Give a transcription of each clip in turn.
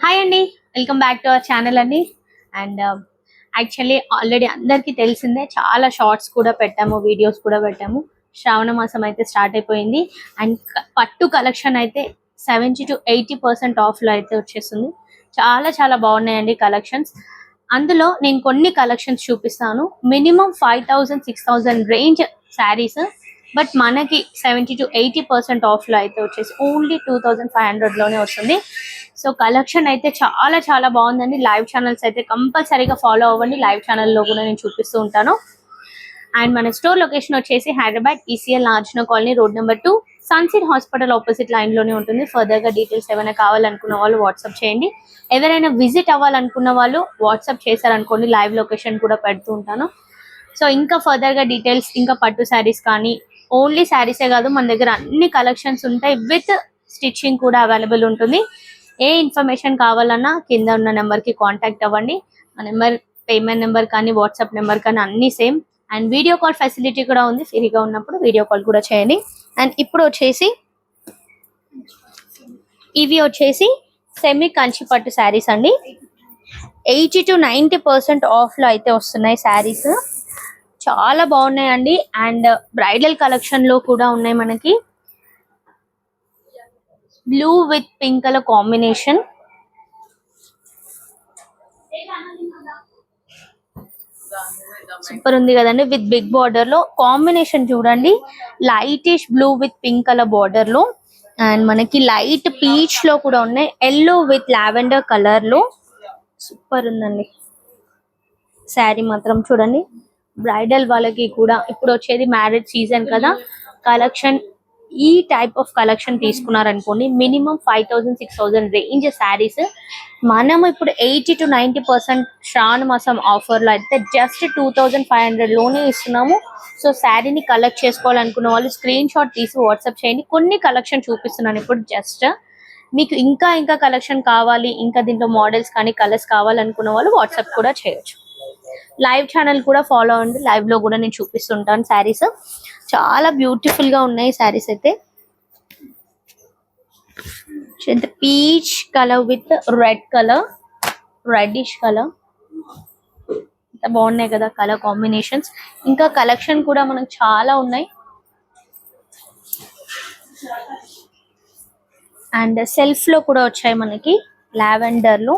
Hi అండి welcome back to our channel అండి and actually already అందరికీ తెలిసిందే చాలా షార్ట్స్ కూడా పెట్టాము వీడియోస్ కూడా పెట్టాము. శ్రావణ మాసం అయితే స్టార్ట్ అయిపోయింది. అండ్ పట్టు కలెక్షన్ అయితే సెవెంటీ టు ఎయిటీ పర్సెంట్ ఆఫ్లో అయితే వచ్చేస్తుంది చాలా చాలా బాగున్నాయండి కలెక్షన్స్ అందులో నేను కొన్ని కలెక్షన్స్ చూపిస్తాను. Minimum five thousand six thousand range saris but మనకి సెవెంటీ టు ఎయిటీ పర్సెంట్ ఆఫ్లో అయితే వచ్చేసి ఓన్లీ టూ థౌజండ్ ఫైవ్ హండ్రెడ్లోనే వస్తుంది. సో కలెక్షన్ అయితే చాలా చాలా బాగుందండి. లైవ్ ఛానల్స్ అయితే కంపల్సరీగా ఫాలో అవ్వండి. లైవ్ ఛానల్లో కూడా నేను చూపిస్తూ ఉంటాను. అండ్ మన స్టోర్ లొకేషన్ వచ్చేసి Hyderabad ECL నార్జున colony road number two. Sunset hospital opposite లైన్లోనే ఉంటుంది. ఫర్దర్గా డీటెయిల్స్ ఏమైనా కావాలనుకున్న వాళ్ళు వాట్సాప్ చేయండి. ఎవరైనా విజిట్ అవ్వాలనుకున్న వాళ్ళు వాట్సాప్ చేశారనుకోండి లైవ్ లొకేషన్ కూడా పెడుతూ ఉంటాను. సో ఇంకా ఫర్దర్గా డీటెయిల్స్ ఇంకా పట్టు శారీస్ కానీ ఓన్లీ శారీసే కాదు మన దగ్గర అన్ని కలెక్షన్స్ ఉంటాయి. విత్ స్టిచ్చింగ్ కూడా అవైలబుల్ ఉంటుంది. ఏ ఇన్ఫర్మేషన్ కావాలన్నా కింద ఉన్న నెంబర్కి కాంటాక్ట్ అవ్వండి. ఆ నెంబర్ పేమెంట్ నెంబర్ కానీ వాట్సాప్ నెంబర్ కానీ అన్నీ same. And video call facility కూడా ఉంది. ఫ్రీగా ఉన్నప్పుడు వీడియో కాల్ కూడా చేయండి. అండ్ ఇప్పుడు వచ్చేసి ఇవి వచ్చేసి సెమీ కంచి పట్టు శారీస్ అండి. ఎయిటీ టు నైంటీ పర్సెంట్ ఆఫ్లో అయితే వస్తున్నాయి శారీస్. చాలా బాగున్నాయండి. అండ్ బ్రైడల్ కలెక్షన్లో కూడా ఉన్నాయి మనకి. Blue with pink colour combination super ఉంది కదండి. విత్ బిగ్ బార్డర్లో కాంబినేషన్ చూడండి. Lightish blue with pink colour బార్డర్లో. అండ్ మనకి లైట్ పీచ్లో కూడా ఉన్నాయి. ఎల్లో విత్ లావెండర్ కలర్లో. సూపర్ ఉందండి. శారీ మాత్రం చూడండి. బ్రైడల్ వాళ్ళకి కూడా ఇప్పుడు వచ్చేది మ్యారేజ్ సీజన్ కదా. కలెక్షన్ ఈ type of collection తీసుకున్నారనుకోండి minimum five thousand six thousand range saris మనం ఇప్పుడు eighty to ninety percent Shravana మాసం ఆఫర్లో అయితే జస్ట్ టూ థౌజండ్ ఫైవ్ హండ్రెడ్లోనే ఇస్తున్నాము. సో శారీని కలెక్ట్ చేసుకోవాలనుకున్న వాళ్ళు స్క్రీన్ షాట్ తీసి వాట్సాప్ చేయండి. కొన్ని కలెక్షన్ చూపిస్తున్నాను ఇప్పుడు జస్ట్ మీకు ఇంకా ఇంకా కలెక్షన్ కావాలి ఇంకా దీంట్లో మోడల్స్ కానీ కలర్స్ కావాలనుకున్న వాళ్ళు వాట్సాప్ కూడా చేయొచ్చు. లైవ్ ఛానల్ కూడా ఫాలో అవ్వండి. లైవ్లో కూడా నేను చూపిస్తుంటాను శారీస్. చాలా బ్యూటిఫుల్గా ఉన్నాయి శారీస్ అయితే. Peach colour with red colour reddish colour బాగున్నాయి కదా కలర్ కాంబినేషన్స్ ఇంకా కలెక్షన్ కూడా మనకు చాలా ఉన్నాయి. అండ్ సెల్ఫ్లో కూడా వచ్చాయి మనకి. లావెండర్లో.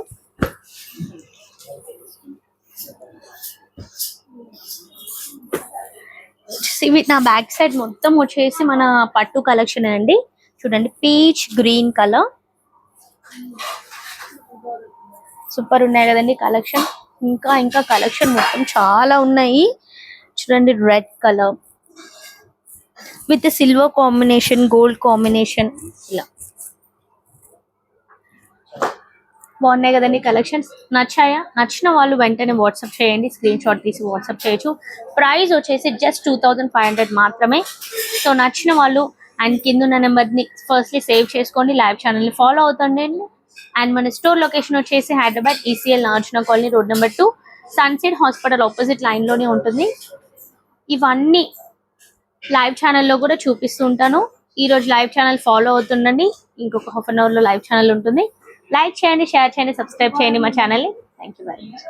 ఇవి నా బ్యాక్ సైడ్ మొత్తం వచ్చేసి మన పట్టు కలెక్షన్ అండి. చూడండి పీచ్ గ్రీన్ కలర్. సూపర్ ఉన్నాయి కదండి కలెక్షన్. ఇంకా ఇంకా కలెక్షన్ మొత్తం చాలా ఉన్నాయి. చూడండి red colour. With silver combination gold combination. ఇలా. బాగున్నాయి కదండి. కలెక్షన్స్ నచ్చాయా? నచ్చిన వాళ్ళు వెంటనే వాట్సాప్ చేయండి. స్క్రీన్ షాట్ తీసి వాట్సాప్ చేయొచ్చు. ప్రైస్ వచ్చేసి జస్ట్ టూ ఫైవ్ హండ్రెడ్ మాత్రమే. సో నచ్చిన వాళ్ళు అండ్ కింద ఉన్న నెంబర్ని ఫస్ట్లీ సేవ్ చేసుకోండి. లైవ్ ఛానల్ని ఫాలో అవుతుండండి అండ్ మన స్టోర్ లొకేషన్ వచ్చేసి Hyderabad ECL నార్జున colony road number two sunset hospital opposite లైన్లోనే ఉంటుంది. ఇవన్నీ లైవ్ ఛానల్లో కూడా చూపిస్తూ ఉంటాను. ఈ రోజు లైవ్ ఛానల్ ఫాలో అవుతుండండి. ఇంకొక హాఫ్ అన్ అవర్లో లైవ్ ఛానల్ ఉంటుంది. లైక్ చేయండి షేర్ చేయండి సబ్స్క్రైబ్ చేయండి మా ఛానల్ని. Thank you very much